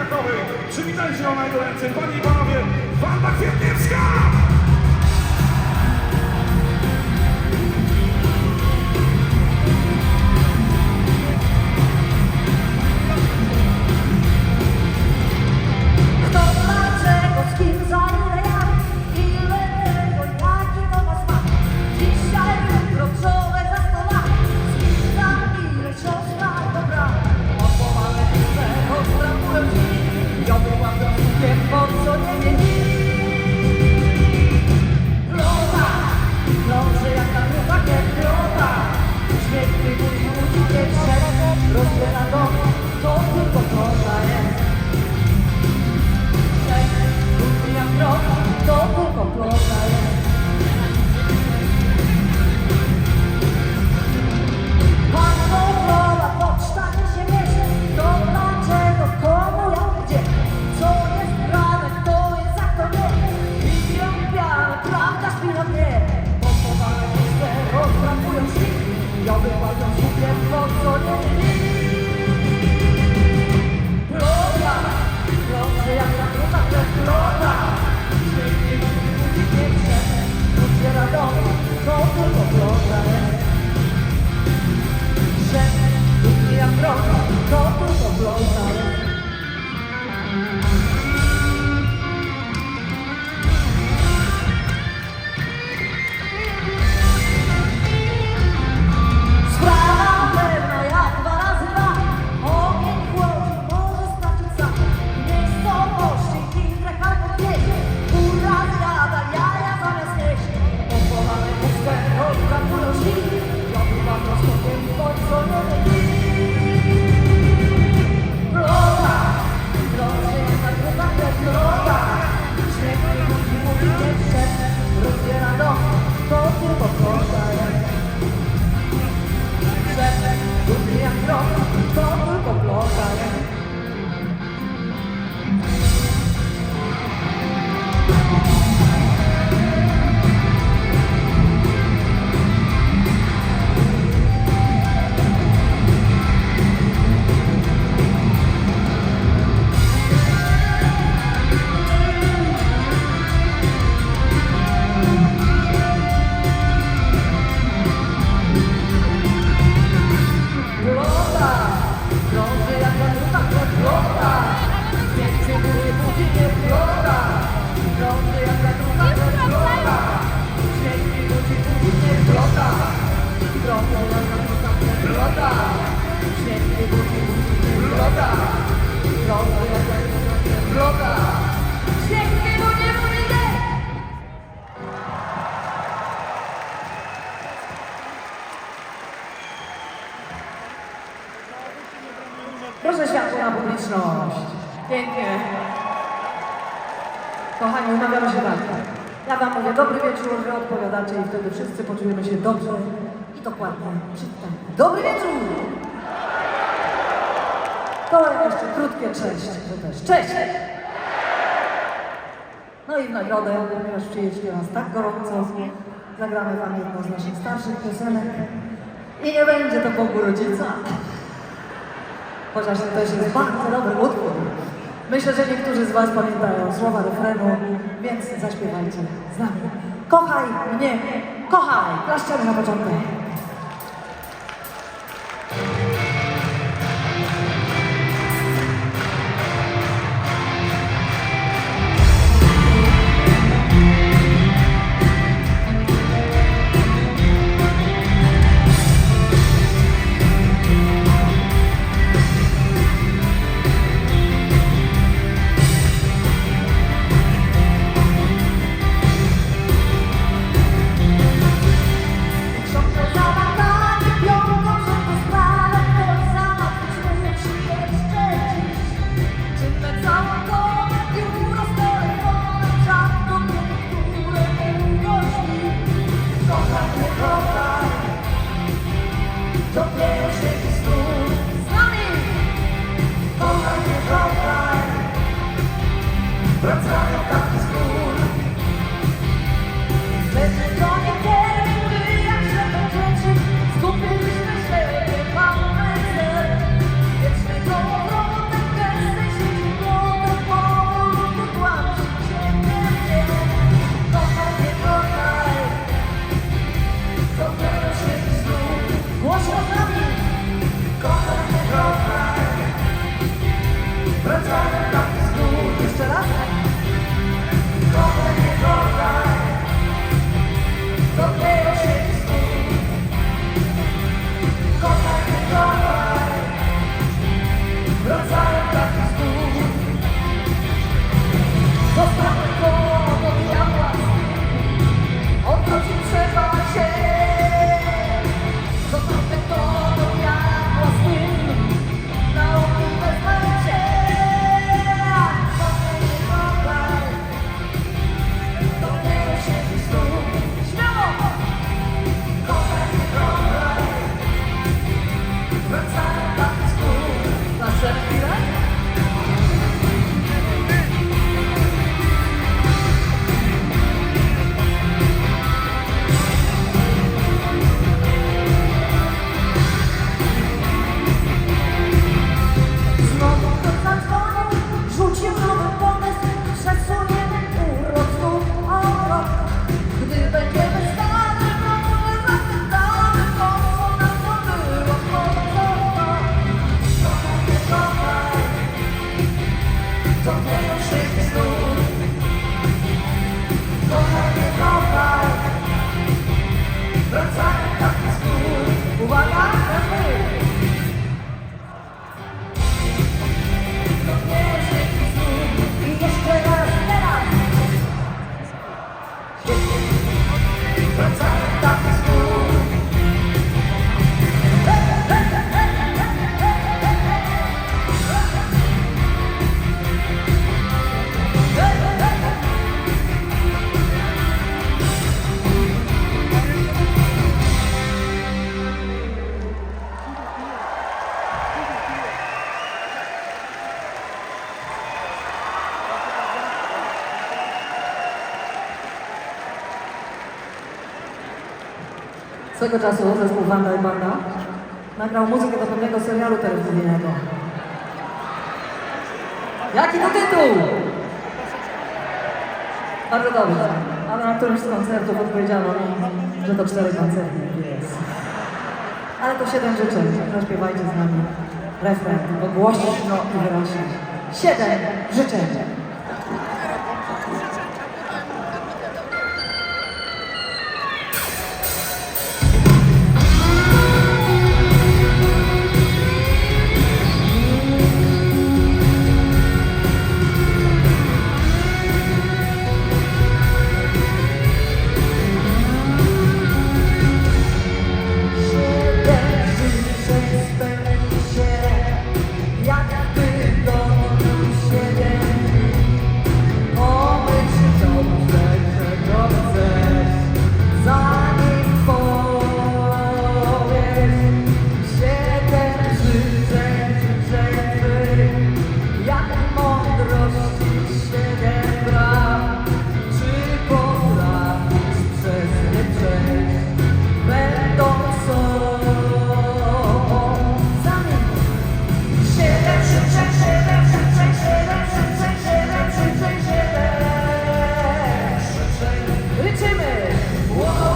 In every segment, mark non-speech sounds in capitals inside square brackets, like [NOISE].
Kwiatowej. Przywitajcie ją najgoręcej, panie i panowie, Wanda Kwietniewska! Thank you. Stop. Umawiamy się tak. Ja wam mówię dobry wieczór, wy odpowiadacie i wtedy wszyscy poczujemy się dobrze i dokładnie przywitamy. Dobry wieczór! To jeszcze krótkie cześć, to też. Cześć! No i w nagrodę, ponieważ przyjeździcie nas tak gorąco, zagramy wam jedną z naszych starszych piosenek. I nie będzie to Bogu rodzica. Chociaż to też jest bardzo dobry utwór. Myślę, że niektórzy z Was pamiętają słowa refrenu, więc zaśpiewajcie z nami. Kochaj mnie, kochaj! Klaszczemy na początek. Let's [LAUGHS] go. Swego czasu zespół Wanda i Banda nagrał muzykę do pewnego serialu telewizyjnego. Jaki to tytuł? Bardzo dobrze, ale na którymś z koncertów odpowiedziano że to cztery koncerty jest. Ale to siedem życzeń, zaśpiewajcie z nami refren, tylko głośno i wyraźnie. Siedem życzeń. Whoa!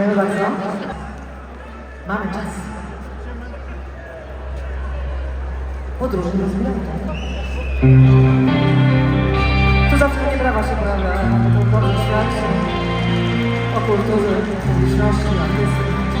Dziękujemy bardzo. Mamy czas. Podróży bez biletu. Tu zawsze nie brawa się pojawia, to dobrze świadczy o kulturze, publiczności, artystyki.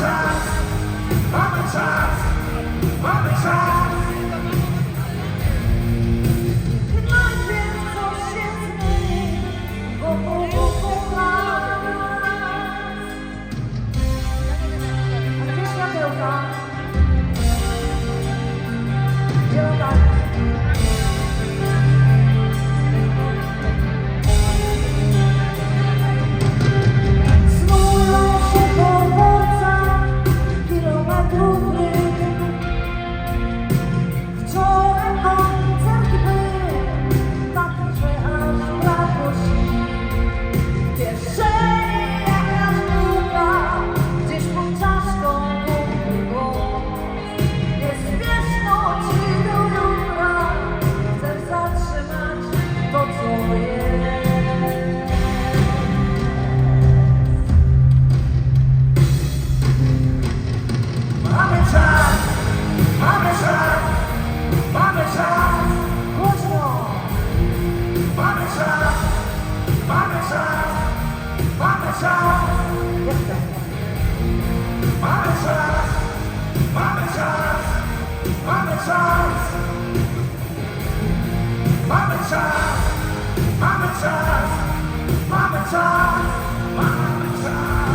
Mama mama mama.